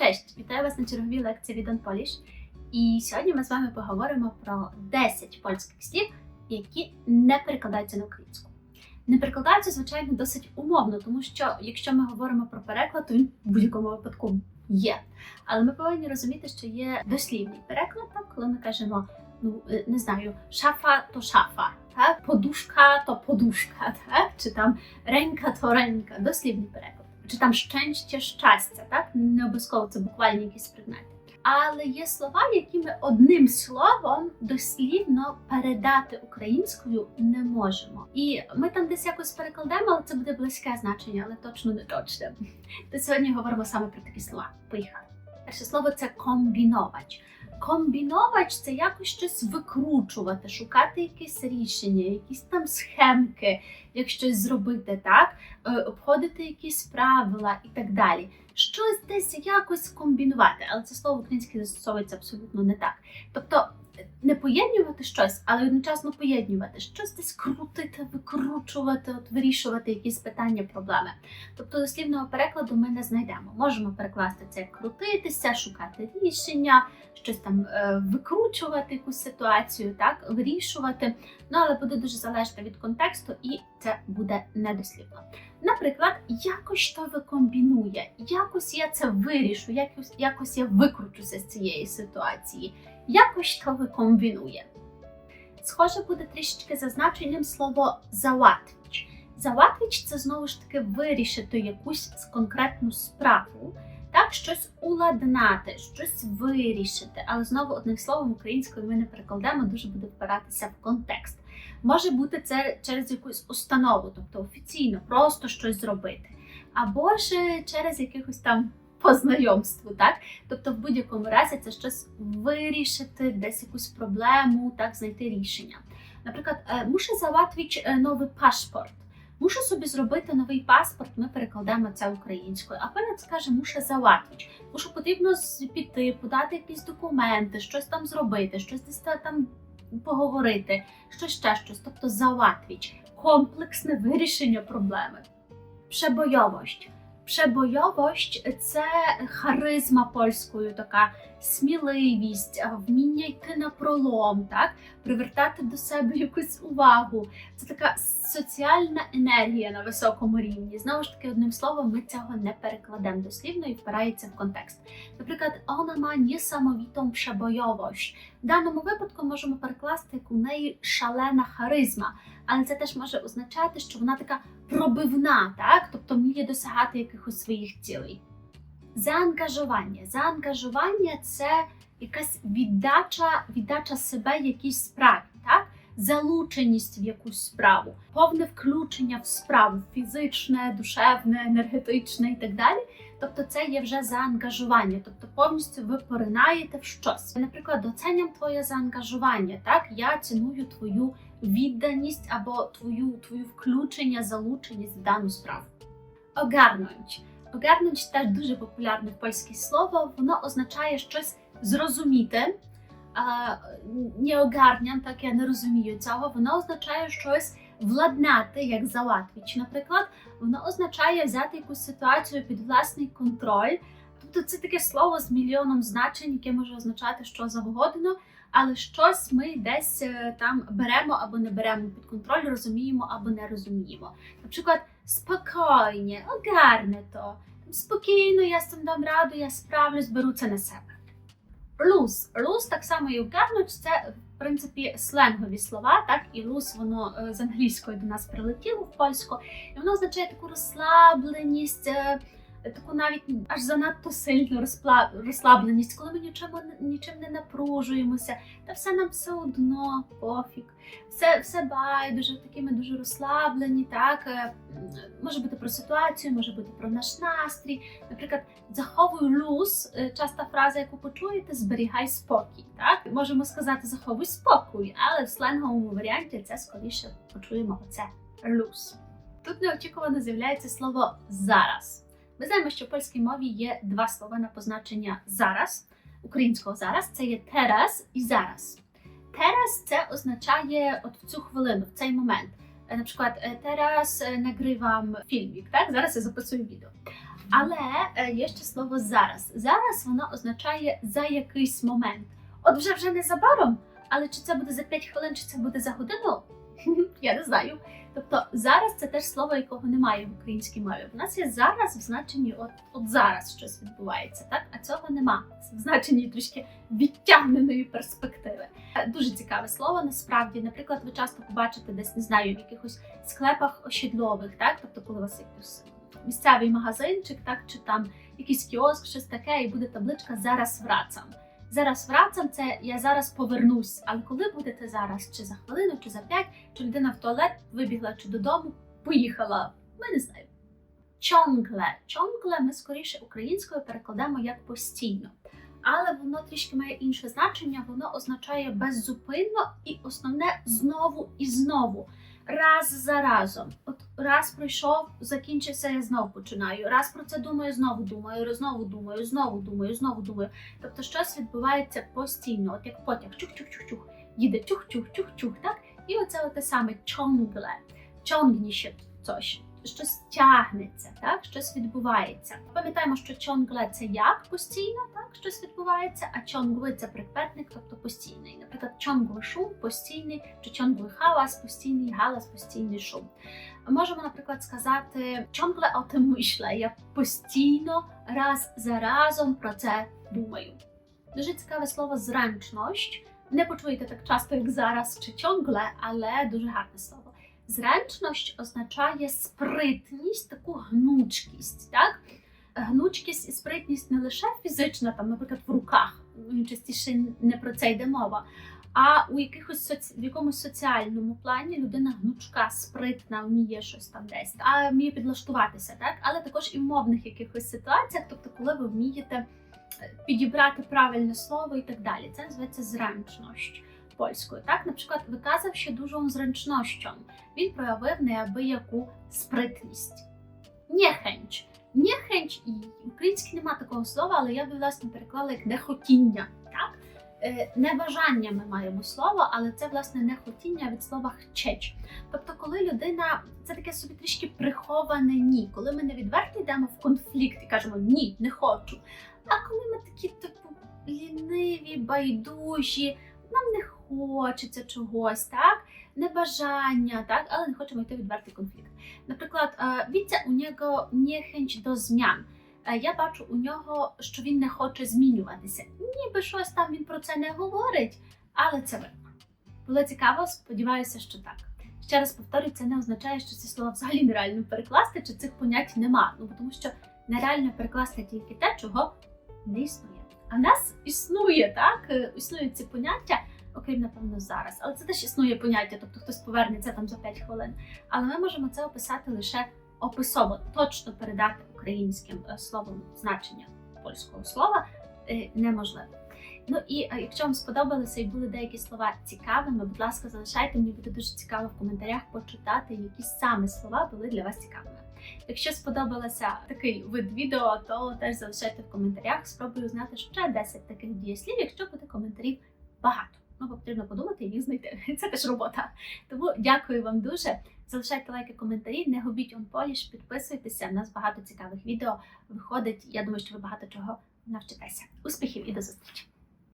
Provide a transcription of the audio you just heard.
Cześć, вітаю вас на черговій лекції від Polish. І сьогодні ми з вами поговоримо про 10 польських слів, які не перекладаються на українську. Не перекладаються, звичайно, досить умовно, тому що якщо ми говоримо про переклад, то він в будь-якому випадку є. Але ми повинні розуміти, що є дослівний переклад, коли ми кажемо, ну е, не знаю, шафа то шафа, так? подушка то подушка, так? чи там ренька то ренька, дослівний переклад. Чи там щастя, щастя, так? Не обов'язково це буквально якісь предмети. Але є слова, які ми одним словом дослівно передати українською не можемо. І ми там десь якось перекладемо, але це буде близьке значення, але точно не точне. То сьогодні говоримо саме про такі слова. Поїхали. Перше слово це комбіновач. Комбіновач це якось щось викручувати, шукати якесь рішення, якісь там схемки, як щось зробити, так, Е, обходити якісь правила і так далі. Щось десь якось комбінувати, але це слово українське застосовується абсолютно не так. Тобто не поєднувати щось, але одночасно поєднувати, щось десь крутити, викручувати, от вирішувати якісь питання, проблеми. Тобто дослівного перекладу ми не знайдемо. Можемо перекласти це як крутитися, шукати рішення, щось там е, викручувати якусь ситуацію, так вирішувати. Ну але буде дуже залежно від контексту, і це буде недослівно. Наприклад, якось то викомбінує, якось я це вирішу, якось, якось я викручуся з цієї ситуації, якось то викомбінує. Схоже буде трішечки за значенням слово залатвіч. Залатвіч це знову ж таки вирішити якусь конкретну справу, так, щось уладнати, щось вирішити. Але знову одним словом українською ми не перекладемо, дуже буде впиратися в контекст. Може бути це через якусь установу, тобто офіційно, просто щось зробити, або ж через якихось там по знайомству, так? Тобто, в будь-якому разі це щось вирішити, десь якусь проблему, так, знайти рішення. Наприклад, е, muszę załatwić е, новий паспорт. Мушу собі зробити новий паспорт, ми перекладемо це українською. А перед скаже muszę załatwić. Мушу потрібно піти, подати якісь документи, щось там зробити, щось десь там поговорити, щось ще щось, тобто załatwić. комплексне вирішення проблеми. Przebojowość. Przebojowość – це харизма польською, така сміливість, вміння йти на пролом, так? привертати до себе якусь увагу. Це така соціальна енергія на високому рівні. Знову ж таки, одним словом, ми цього не перекладемо дослівно і впирається в контекст. Наприклад, має несамовітą przebojowość. В даному випадку можемо перекласти, як у неї шалена харизма, але це теж може означати, що вона така пробивна, так? тобто вміє досягати якихось своїх цілей. Заангажування. Заангажування це якась віддача, віддача себе якійсь справі, так? залученість в якусь справу, повне включення в справу фізичне, душевне, енергетичне і так далі. Тобто це є вже заангажування, тобто повністю ви поринаєте в щось. Наприклад, оценям твоє заангажування, так я ціную твою відданість або твою, твою включення, залученість в дану справу. Огарнуть. Огарнуть теж дуже популярне польське слово. Воно означає щось зрозуміти. А, не огарням, так я не розумію цього. Воно означає щось владнати, як залатвіч, наприклад. Воно означає взяти якусь ситуацію під власний контроль. Тобто це таке слово з мільйоном значень, яке може означати що завгодно, але щось ми десь е, там беремо або не беремо під контроль, розуміємо або не розуміємо. Наприклад, спокійне, огарне то. Спокійно, я з дам раду, я справлюсь, беру це на себе. Лус. Лус так само і огарнуть, це в принципі сленгові слова, так і лус воно е, з англійської до нас прилетіло в польську, і воно означає таку розслабленість, е, таку навіть аж занадто сильну розслабленість, коли ми нічим, нічим не напружуємося, та все нам все одно, пофіг. Все, все байдуже, такі ми дуже розслаблені, так е, може бути про ситуацію, може бути про наш настрій. Наприклад, заховуй люз, е, часта фраза, яку почуєте, зберігай спокій. Так можемо сказати заховуй спокій, але в сленговому варіанті це скоріше почуємо оце люз. Тут неочікувано з'являється слово зараз. Ми знаємо, що в польській мові є два слова на позначення зараз. Українського зараз це є teraz і зараз. Teraz це означає от в цю хвилину, в цей момент. Е, Наприклад, е, teraz е, nagrywam так? Зараз я записую відео. Але є ще слово зараз. Зараз воно означає за якийсь момент. От вже вже незабаром, але чи це буде за 5 хвилин, чи це буде за годину? Я не знаю. Тобто зараз це теж слово, якого немає в українській мові. У нас є зараз в значенні от, от зараз щось відбувається, так? А цього нема. В значенні трішки відтягненої перспективи. Е, Дуже цікаве слово, насправді. Наприклад, ви часто побачите десь, не знаю, в якихось склепах ощідлових, так? Тобто, коли у вас якийсь місцевий магазинчик, так, чи там якийсь кіоск, щось таке, і буде табличка зараз врацам. Зараз врацам це я зараз повернусь. Але коли будете зараз, чи за хвилину, чи за п'ять, чи людина в туалет вибігла чи додому, поїхала. Ми не знаємо. Чонгле. Чонгле ми скоріше українською перекладемо як постійно. Але воно трішки має інше значення, воно означає беззупинно і основне знову і знову. Раз за разом. От раз пройшов, закінчився, я знов починаю. Раз про це думаю, знову думаю, знову думаю, знову думаю, знову думаю. Тобто щось відбувається постійно, от як потяг, чух-чух-чух-чух, їде чух-чух-чух-чух, так? І оце те саме чонгле, чонгніше coś. Щось тягнеться, так? щось відбувається. Пам'ятаємо, що чонгле це як постійно, так? щось відбувається, а чонгли це прикметник, тобто постійний. Наприклад, чонгли шум постійний, чи чонгли хавас, постійний галас, постійний шум. Можемо, наприклад, сказати чонгле о myślę. Я постійно раз за разом про це думаю. Дуже цікаве слово зрęczność. Не почуєте так часто, як зараз чи чонгле, але дуже гарне слово. Зрęczność означає спритність, таку гнучкість. Так? Гнучкість і спритність не лише фізична, там, наприклад, в руках, частіше не про це йде мова. А у якихось соці... в якомусь соціальному плані людина гнучка, спритна, вміє щось там десь, а вміє підлаштуватися, так? Але також і в мовних якихось ситуаціях, тобто, коли ви вмієте е, підібрати правильне слово і так далі. Це називається зрęczność польською. Так, наприклад, виказав ще dużą зрęcznością. Він проявив неабияку спритність. Нехенч. Нехенч, і нема такого слова, але я би власне переклала як нехотіння. Так? Е, Небажання ми маємо слово, але це власне нехотіння від слова хчеч. Тобто, коли людина це таке собі трішки приховане ні, коли ми не відверто йдемо в конфлікт і кажемо ні, не хочу. А коли ми такі типу ліниві, байдужі, нам не хочеться чогось, так? Небажання, так, але не хочемо йти відвертий конфлікт. Наприклад, е, Віця у нього нехенч до змін. Е, Я бачу у нього, що він не хоче змінюватися. Ніби щось там він про це не говорить, але це видно. Було цікаво, сподіваюся, що так. Ще раз повторюю, це не означає, що ці слова взагалі нереально перекласти, чи цих понять нема. Ну тому що нереально перекласти тільки те, чого не існує. А в нас існує так, е, існують ці поняття, окрім напевно зараз. Але це теж існує поняття, тобто хтось повернеться там за 5 хвилин. Але ми можемо це описати лише описово, точно передати українським е, словом значення польського слова е, неможливо. Ну і е, якщо вам сподобалося і були деякі слова цікавими, будь ласка, залишайте мені буде дуже цікаво в коментарях почитати, які саме слова були для вас цікавими. Якщо сподобалося такий вид відео, то теж залишайте в коментарях. Спробую знати ще 10 таких дієслів, якщо буде коментарів багато. Ну, потрібно подумати і їх знайти. Це теж робота. Тому дякую вам дуже. Залишайте лайки, коментарі, не губіть онполіш, підписуйтеся. У нас багато цікавих відео виходить. Я думаю, що ви багато чого навчитеся. Успіхів і до зустрічі!